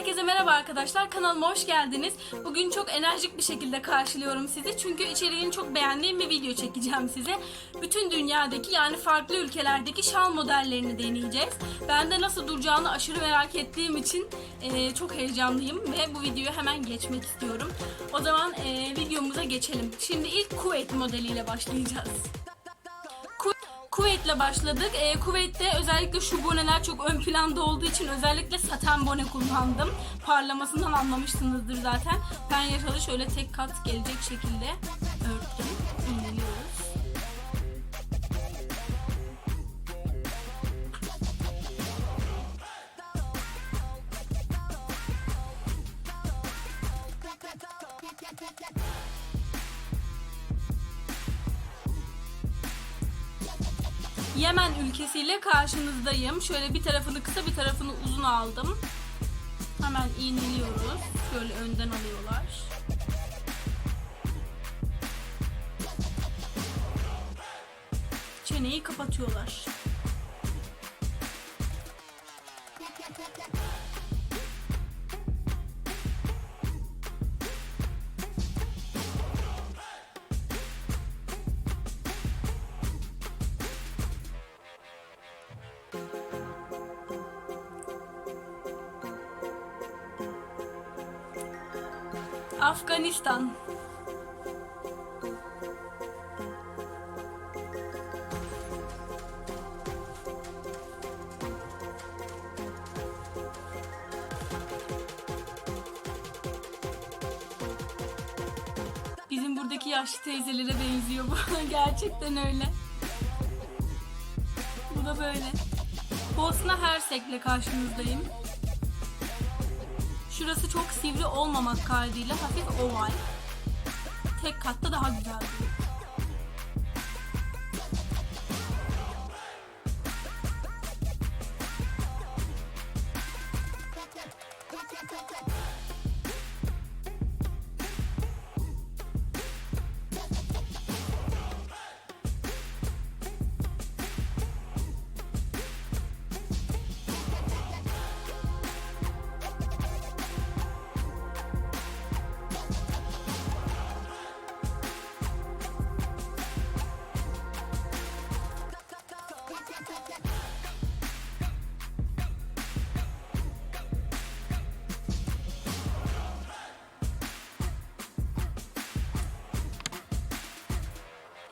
Herkese merhaba arkadaşlar. Kanalıma hoş geldiniz. Bugün çok enerjik bir şekilde karşılıyorum sizi. Çünkü içeriğini çok beğendiğim bir video çekeceğim size. Bütün dünyadaki yani farklı ülkelerdeki şal modellerini deneyeceğiz. Ben de nasıl duracağını aşırı merak ettiğim için eee, çok heyecanlıyım ve bu videoyu hemen geçmek istiyorum. O zaman eee, videomuza geçelim. Şimdi ilk Kuveyt modeliyle başlayacağız. Ku- Kuveyt'le başladık. Ee, Kuveyt'te özellikle şu boneler çok ön planda olduğu için özellikle saten bone kullandım. Parlamasından anlamışsınızdır zaten. Ben yaşadı şöyle tek kat gelecek şekilde örttüm. İğneliyoruz. Yemen ülkesiyle karşınızdayım. Şöyle bir tarafını kısa bir tarafını uzun aldım. Hemen iğneliyoruz. Şöyle önden alıyorlar. Çeneyi kapatıyorlar. Afganistan. Bizim buradaki yaşlı teyzelere benziyor bu. Gerçekten öyle. Bu da böyle. Bosna Hersek'le karşınızdayım. Şurası çok sivri olmamak kaydıyla hafif oval. Tek katta daha güzel duruyor.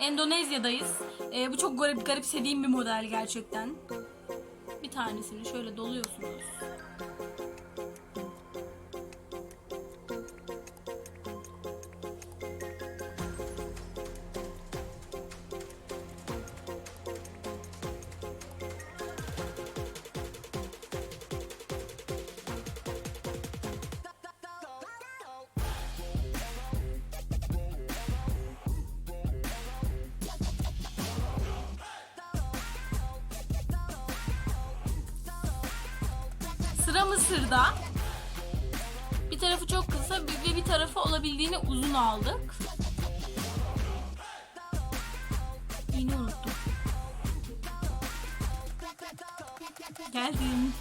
Endonezya'dayız. Ee, bu çok garip garipsediğim bir model gerçekten. Bir tanesini şöyle doluyorsunuz. Sıra Mısır'da. Bir tarafı çok kısa ve bir tarafı olabildiğine uzun aldık. İğne unuttum. Geldim.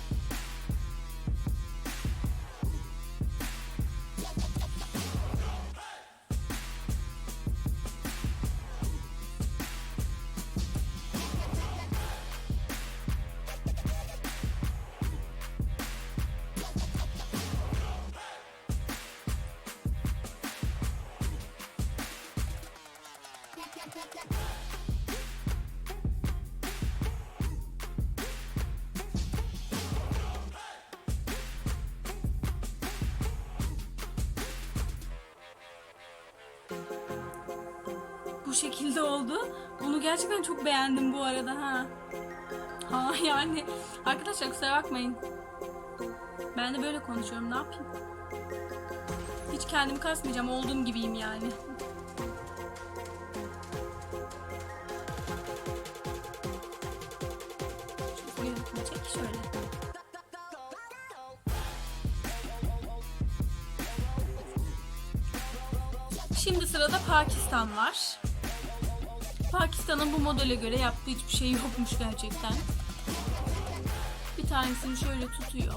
Bu şekilde oldu. Bunu gerçekten çok beğendim bu arada ha. Ha yani arkadaşlar kusura bakmayın. Ben de böyle konuşuyorum ne yapayım? Hiç kendimi kasmayacağım olduğum gibiyim yani. Şimdi sırada Pakistan var. Pakistan'ın bu modele göre yaptığı hiçbir şey yokmuş gerçekten. Bir tanesini şöyle tutuyor.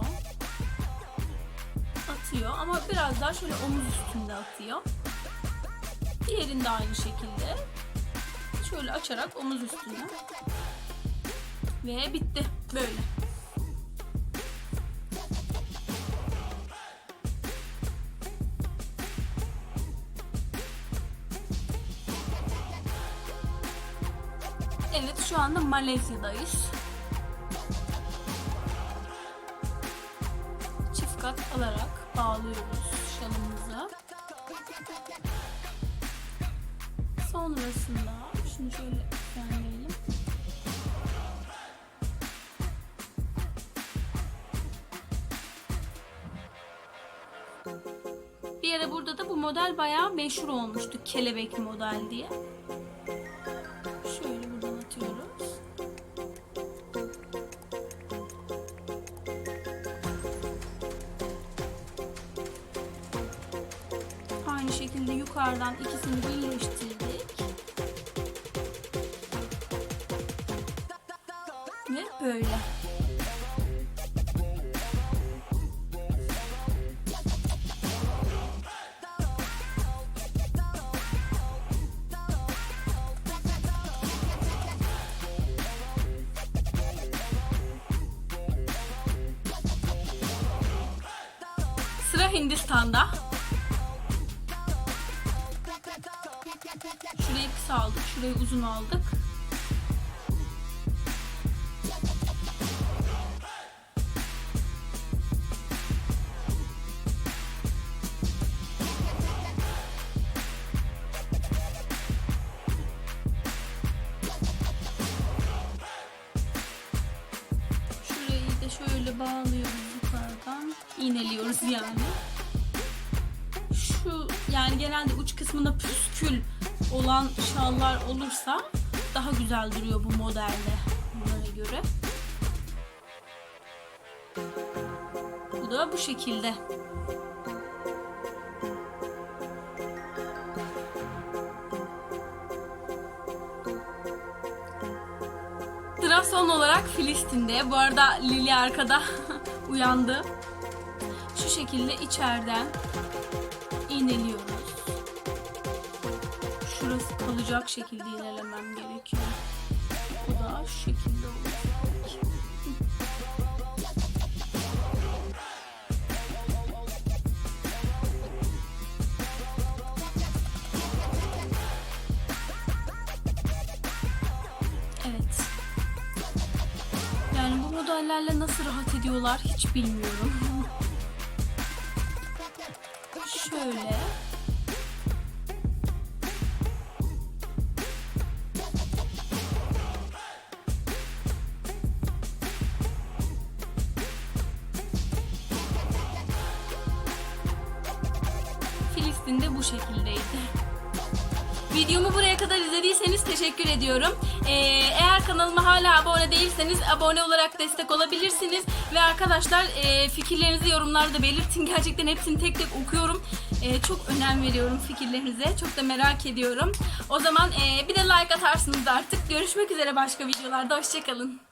atıyor ama biraz daha şöyle omuz üstünde atıyor. Diğerinde aynı şekilde. Şöyle açarak omuz üstüne. Ve bitti. Böyle. Anda Malezya'dayız. Çift kat alarak bağlıyoruz şalımızı. Sonrasında şunu şöyle düzenleyelim. Bir ara burada da bu model bayağı meşhur olmuştu. Kelebek model diye. Aynı şekilde yukarıdan ikisini birleştirdik. Ve böyle. Sıra Hindistan'da. Kısa aldık, şurayı uzun aldık. Şöyle bağlıyoruz yukarıdan. İğneliyoruz yani. Şu yani genelde uç kısmında püskül olan şallar olursa daha güzel duruyor bu modelde bunlara göre. Bu da bu şekilde. Son olarak Filistin'de. Bu arada Lili arkada uyandı. Şu şekilde içeriden iğneliyoruz. Kalacak şekilde iğnelemem gerekiyor. Bu da şu şekilde olacak. Evet. Yani bu modellerle nasıl rahat ediyorlar hiç bilmiyorum. Şöyle. Filistin'de bu şekildeydi. Videomu buraya kadar izlediyseniz teşekkür ediyorum. Ee, eğer kanalıma hala abone değilseniz abone olarak destek olabilirsiniz. Ve arkadaşlar e, fikirlerinizi yorumlarda belirtin. Gerçekten hepsini tek tek okuyorum. E, çok önem veriyorum fikirlerinize. Çok da merak ediyorum. O zaman e, bir de like atarsınız artık. Görüşmek üzere başka videolarda. Hoşçakalın.